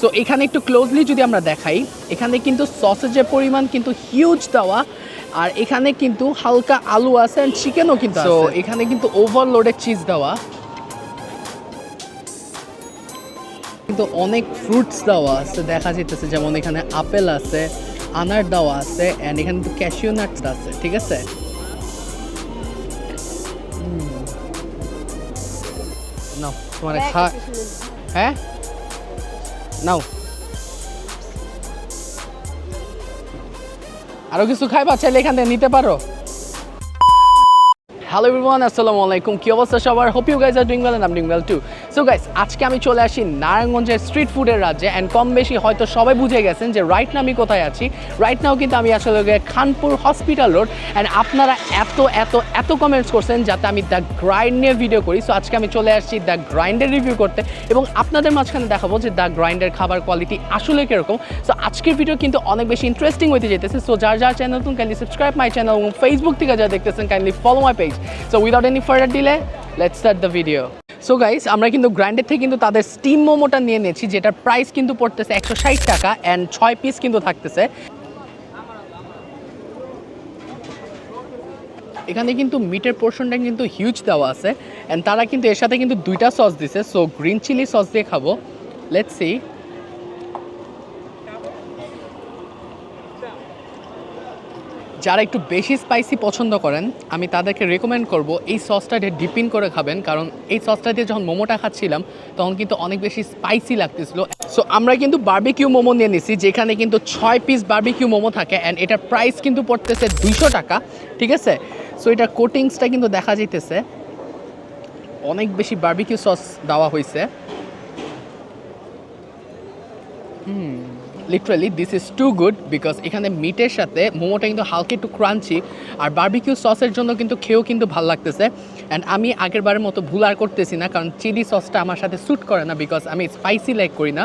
So এখানে একটু closely যদি আমরা দেখাই এখানে কিন্তু সসেজের পরিমাণ কিন্তু হিউজ দেওয়া আর এখানে কিন্তু হালকা আলু আছে অ্যান্ড চিকেনও কিন্তু তো এখানে কিন্তু ওভারলোডেড চিজ দেওয়া। কিন্তু অনেক ফ্রুটস দেওয়া আছে দেখা যেতেছে যেমন এখানে আপেল আছে আনার দেওয়া আছে অ্যান্ড এখানে কিন্তু ক্যাশিউ নাটস আছে ঠিক আছে? নাও তোমার হ্যাঁ? নাও। আরও কিছু খাইবা চাইলে এখান থেকে নিতে পারো। হ্যালো এভরিওয়ান আসসালামু আলাইকুম। কি অবস্থা সবার? Hope you guys are doing well and am doing well too so guys আজকে আমি চলে আসি নারায়ণগঞ্জের স্ট্রিট ফুডের রাজ্যে অ্যান্ড কম বেশি হয়তো সবাই বুঝে গেছেন যে রাইট না আমি কোথায় আছি। রাইট নাও কিন্তু আমি আসলে খানপুর হসপিটাল রোড অ্যান্ড আপনারা এত এত এত কমেন্টস করছেন যাতে আমি দ্য গ্রাইন্ড নিয়ে ভিডিও করি। সো আজকে আমি চলে আসছি দ্য গ্রাইন্ডের রিভিউ করতে, এবং আপনাদের মাঝখানে দেখাবো যে দ্য গ্রাইন্ডের খাবার কোয়ালিটি আসলে কীরকম। সো আজকের ভিডিও কিন্তু অনেক বেশি ইন্টারেস্টিং হতে যেতেছে। সো যার যার চ্যানেল তুমি কাইন্ডলি সাবস্ক্রাইব মাই চ্যানেল এবং ফেসবুক থেকে যা দেখতেছেন kindly follow my page so without any further delay let's start the video so guys আমরা কিন্তু গ্র্যান্ডের থেকে কিন্তু তাদের স্টিম মোমোটা নিয়ে নিয়েছি, যেটার প্রাইস কিন্তু পড়তেছে একশো ষাট টাকা অ্যান্ড ছয় পিস কিন্তু থাকতেছে। এখানে কিন্তু মিটের পোর্শনটা কিন্তু হিউজ দেওয়া আছে অ্যান্ড তারা কিন্তু এর সাথে কিন্তু দুইটা সস দিছে সো গ্রিন চিলি সস দিয়ে খাব। লেটস সি যারা একটু বেশি স্পাইসি পছন্দ করেন, আমি তাদেরকে রেকমেন্ড করব এই সসটা দিয়ে ডিপিন করে খাবেন, কারণ এই সসটা দিয়ে যখন মোমোটা খাচ্ছিলাম, তখন কিন্তু অনেক বেশি স্পাইসি লাগতেছিল। সো আমরা কিন্তু বার্বিকিউ মোমো নিয়ে নিছি, যেখানে কিন্তু ছয় পিস বার্বিকিউ মোমো থাকে অ্যান্ড এটার প্রাইস কিন্তু পড়তেছে দুইশো টাকা, ঠিক আছে? সো এটার কোটিংসটা কিন্তু দেখা যাইতেছে। অনেক বেশি বার্বিকিউ সস দেওয়া হয়েছে literally this is too good because এখানে মিটের সাথে মোমোটা কিন্তু হালকা একটু ক্রাঞ্চি আর বার্বিকিউ সসের জন্য কিন্তু খেয়েও কিন্তু ভালো লাগতেছে। অ্যান্ড আমি আগের বারের মতো ভুল আর করতেছি না, কারণ চিলি সসটা আমার সাথে স্যুট করে না বিকজ আমি স্পাইসি লাইক করি না।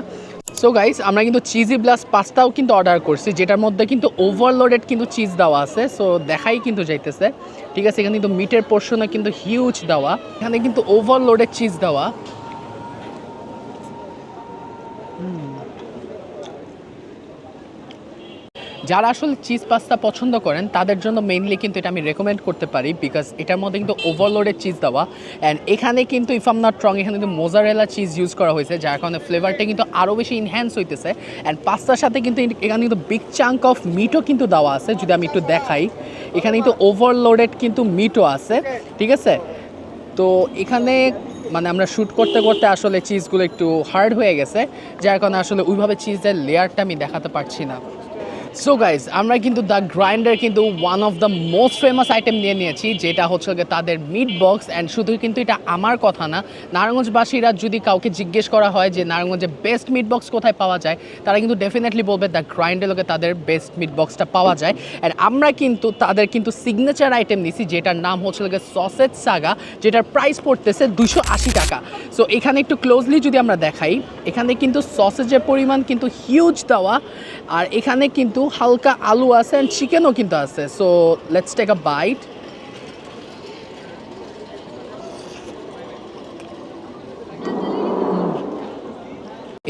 সো গাইস আমরা কিন্তু চিজি ব্লাস পাস্তাও কিন্তু অর্ডার করছি, যেটার মধ্যে কিন্তু ওভারলোডেড কিন্তু চিজ দেওয়া আছে। সো দেখাই কিন্তু যাইতেছে। ঠিক আছে, এখানে কিন্তু মিটের পোর্শনে কিন্তু হিউজ দেওয়া। এখানে কিন্তু ওভারলোডেড চিজ দেওয়া। যারা আসলে চিজ পাস্তা পছন্দ করেন, তাদের জন্য মেইনলি কিন্তু এটা আমি রেকমেন্ড করতে পারি বিকজ এটার মধ্যে কিন্তু ওভারলোডেড চিজ দেওয়া অ্যান্ড এখানে কিন্তু ইফ আম নট রং এখানে কিন্তু মোজারেলা চিজ ইউজ করা হয়েছে, যার কারণে ফ্লেভারটা কিন্তু আরও বেশি ইনহ্যান্স হইতেছে অ্যান্ড পাস্তার সাথে কিন্তু এখানে কিন্তু বিগ চাঙ্ক অফ মিটও কিন্তু দেওয়া আছে, যদি আমি একটু দেখাই। এখানে কিন্তু ওভারলোডেড কিন্তু মিটও আছে, ঠিক আছে? তো এখানে মানে আমরা শ্যুট করতে করতে আসলে চিজগুলো একটু হার্ড হয়ে গেছে, যার কারণে আসলে ওইভাবে চিজের লেয়ারটা আমি দেখাতে পারছি না। সো গাইজ আমরা কিন্তু দ্য গ্রাইন্ডার কিন্তু one of the most famous item নিয়ে নিয়েছি, যেটা হচ্ছে তাদের মিট বক্স অ্যান্ড শুধু কিন্তু এটা আমার কথা না, নারায়ণগঞ্জবাসীরা যদি কাউকে জিজ্ঞেস করা হয় যে নারায়ণগঞ্জে বেস্ট মিট বক্স কোথায় পাওয়া যায়, তারা কিন্তু ডেফিনেটলি বলবে দ্য গ্রাইন্ডের লোকে তাদের বেস্ট মিট বক্সটা পাওয়া যায়। অ্যান্ড আমরা কিন্তু তাদের কিন্তু সিগনেচার আইটেম নিছি, যেটার নাম হচ্ছে সসেজ সাগা যেটার প্রাইস পড়তেছে দুশো আশি টাকা। সো এখানে একটু ক্লোজলি যদি আমরা দেখাই, এখানে কিন্তু সসেজের পরিমাণ কিন্তু হিউজ দেওয়া, আর এখানে কিন্তু হালকা আলু আছে অ্যান্ড চিকেনও কিন্তু আছে। So let's take a bite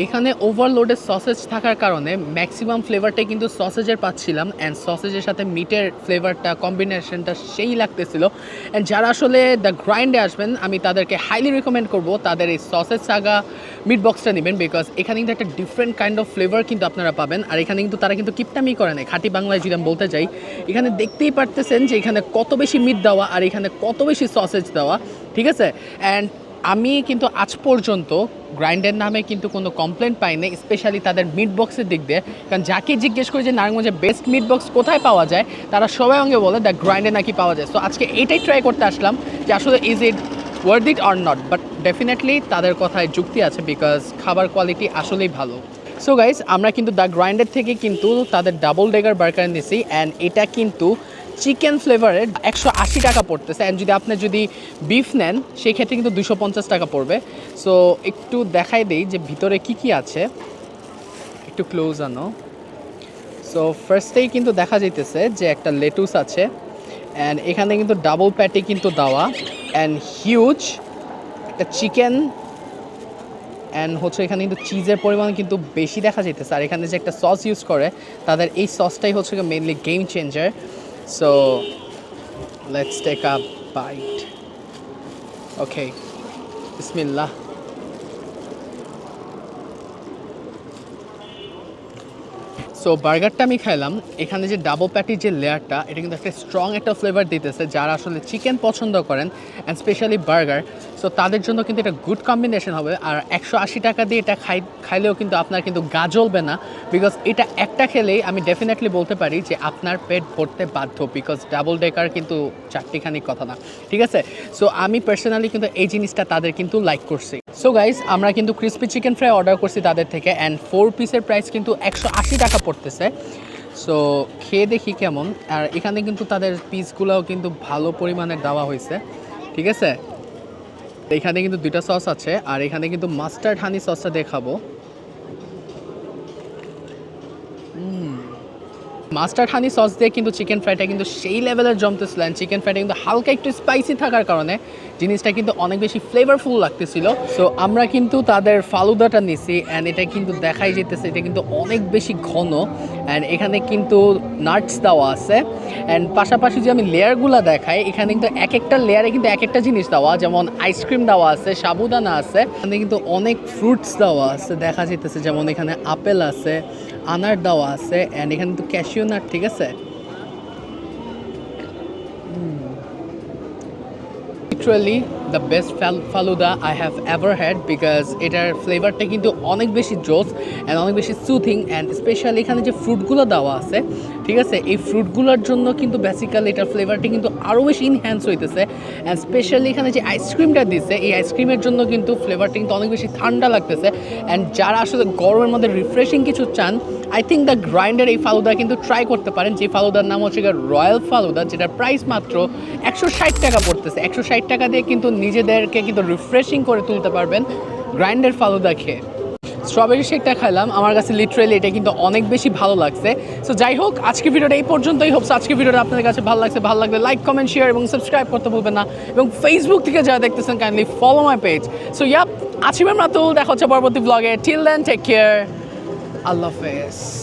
এখানে ওভারলোডেড সসেজ থাকার কারণে ম্যাক্সিমাম ফ্লেভারটাই কিন্তু সসেজের পাচ্ছিলাম অ্যান্ড সসেজের সাথে মিটের ফ্লেভারটা কম্বিনেশনটা সেই লাগতেছিল অ্যান্ড যারা আসলে দ্য গ্রাইন্ডে আসবেন, আমি তাদেরকে হাইলি রেকমেন্ড করব তাদের এই সসেজ সাগা মিট বক্সটা নেবেন বিকজ এখানে কিন্তু একটা ডিফারেন্ট কাইন্ড অফ ফ্লেভার কিন্তু আপনারা পাবেন আর এখানে কিন্তু তারা কিন্তু কিপটামি করে না খাঁটি বাংলায় যদি আমি বলতে চাই এখানে দেখতেই পারতেছেন যে এখানে কত বেশি মিট দেওয়া আর এখানে কত বেশি সসেজ দেওয়া, ঠিক আছে? অ্যান্ড আমি কিন্তু আজ পর্যন্ত গ্রাইন্ডের নামে কিন্তু কোনো কমপ্লেন পাইনি স্পেশালি তাদের মিট বক্সের দিক দিয়ে। কারণ যাকে জিজ্ঞেস করি যে, নারায়ণগঞ্জে বেস্ট মিট বক্স কোথায় পাওয়া যায়? তারা সবাই অঙ্গে বলে দ্য গ্রাইন্ডে নাকি পাওয়া যায়। সো আজকে এটাই ট্রাই করতে আসলাম যে, আসলে is it worth it or not but definitely তাদের কথায় যুক্তি আছে বিকজ খাবার কোয়ালিটি আসলেই ভালো। সো গাইজ আমরা কিন্তু দ্য গ্রাইন্ডের থেকে কিন্তু তাদের ডাবল ডেগার বার্গার নিয়েছি অ্যান্ড এটা কিন্তু চিকেন ফ্লেভারের একশো আশি টাকা পড়তেছে। অ্যান্ড যদি আপনি যদি বিফ নেন, সেই ক্ষেত্রে কিন্তু দুশো পঞ্চাশ টাকা পড়বে। সো একটু দেখাই দিই যে ভিতরে কি কি আছে। একটু ক্লোজ আনো। সো ফার্স্টেই কিন্তু দেখা যাইতেছে যে একটা লেটুস আছে। অ্যান্ড এখানে কিন্তু ডাবল প্যাটি কিন্তু দেওয়া। অ্যান্ড হিউজ একটা চিকেন অ্যান্ড হচ্ছে এখানে কিন্তু চিজের পরিমাণ কিন্তু বেশি দেখা যেতেছে আর এখানে যে একটা সস ইউজ করে, তাদের এই সসটাই হচ্ছে mainly game changer so let's take a bite okay বিসমিল্লাহ সো বার্গারটা আমি খাইলাম। এখানে যে ডাবল প্যাটির যে লেয়ারটা এটা কিন্তু একটা স্ট্রং একটা ফ্লেভার দিতেছে, যারা আসলে চিকেন পছন্দ করেন অ্যান্ড স্পেশালি বার্গার সো তাদের জন্য কিন্তু এটা গুড কম্বিনেশন হবে। আর একশো আশি টাকা দিয়ে এটা খাই, খাইলেও কিন্তু আপনার কিন্তু গা জ্বলবে না। বিকজ এটা একটা খেলেই আমি ডেফিনেটলি বলতে পারি যে আপনার পেট ভরতে বাধ্য বিকজ ডাবল ডেকার কিন্তু চারটিখানি কথা না। ঠিক আছে? সো আমি পার্সোনালি কিন্তু এই জিনিসটা তাদের কিন্তু লাইক করছি। সো গাইজ আমরা কিন্তু ক্রিস্পি চিকেন ফ্রাই অর্ডার করছি তাদের থেকে অ্যান্ড ফোর পিসের প্রাইস কিন্তু একশো আশি টাকা পড়তেছে। সো খেয়ে দেখি কেমন। আর এখানে কিন্তু তাদের পিসগুলোও কিন্তু ভালো পরিমাণে দেওয়া হয়েছে। ঠিক আছে? এখানে কিন্তু দুইটা সস আছে। আর এখানে কিন্তু মাস্টার্ড হানি সসটা দেখাবো। মাস্টার্ড হানি সস দিয়ে কিন্তু চিকেন ফ্রাইটা কিন্তু সেই লেভেলের জমতেছিল চিকেন ফ্রাইটা কিন্তু হালকা একটু স্পাইসি থাকার কারণে জিনিসটা কিন্তু অনেক বেশি ফ্লেভারফুল লাগতেছিল। সো আমরা কিন্তু তাদের ফালুদাটা নিছি অ্যান্ড এটা কিন্তু দেখাই যেতেছে, এটা কিন্তু অনেক বেশি ঘন অ্যান্ড এখানে কিন্তু নাটস দেওয়া আছে। অ্যান্ড পাশাপাশি যে আমি লেয়ারগুলো দেখাই, এখানে কিন্তু এক একটা লেয়ারে কিন্তু এক একটা জিনিস দেওয়া যেমন আইসক্রিম দেওয়া আছে, সাবুদানা আছে, এখানে কিন্তু অনেক ফ্রুটস দেওয়া আছে, দেখা যেতেছে যেমন এখানে আপেল আছে আনার দেওয়া আছে অ্যান্ড এখানে তো ক্যাশিও নাট ঠিক আছে? Literally the best falooda I have ever had because এটার ফ্লেভারটা কিন্তু অনেক বেশি জোস অ্যান্ড অনেক বেশি সুথিং অ্যান্ড স্পেশালি এখানে যে ফ্রুটগুলো দেওয়া আছে, ঠিক আছে? এই ফ্রুটগুলোর জন্য কিন্তু বেসিক্যালি এটার ফ্লেভারটি কিন্তু আরও বেশি ইনহ্যান্স হইতেছে অ্যান্ড স্পেশালি এখানে যে আইসক্রিমটা দিচ্ছে এই আইসক্রিমের জন্য কিন্তু ফ্লেভারটি কিন্তু অনেক বেশি ঠান্ডা লাগতেছে অ্যান্ড যারা আসলে গরমের মধ্যে রিফ্রেশিং কিছু চান আই থিঙ্ক দ্য গ্রাইন্ডার এই ফালুদা কিন্তু ট্রাই করতে পারেন। যে ফালুদার নাম হচ্ছে রয়্যাল ফালুদা, যেটার প্রাইস মাত্র একশো ষাট টাকা পড়তেছে। একশো ষাট টাকা দিয়ে কিন্তু নিজেদেরকে কিন্তু রিফ্রেশিং করে তুলতে পারবেন। গ্রাইন্ডার ফালুদা খেয়ে। স্ট্রবেরি শেকটা খাইলাম, আমার কাছে লিটারেলি এটা কিন্তু অনেক বেশি ভালো লাগছে। সো যাই হোক, আজকে ভিডিওটা এই পর্যন্তই হোপস আজকে ভিডিওটা আপনাদের কাছে ভালো লাগছে, ভালো লাগলে লাইক কমেন্ট শেয়ার এবং সাবস্ক্রাইব করতে ভুলবেন না। এবং ফেসবুক থেকে যারা দেখতেছেন kindly follow my page so yup আছি ম্যাম রাতুল, দেখা হচ্ছে পরবর্তী ব্লগে টিল দেন টেক কেয়ার আল্লাহ হাফেজ।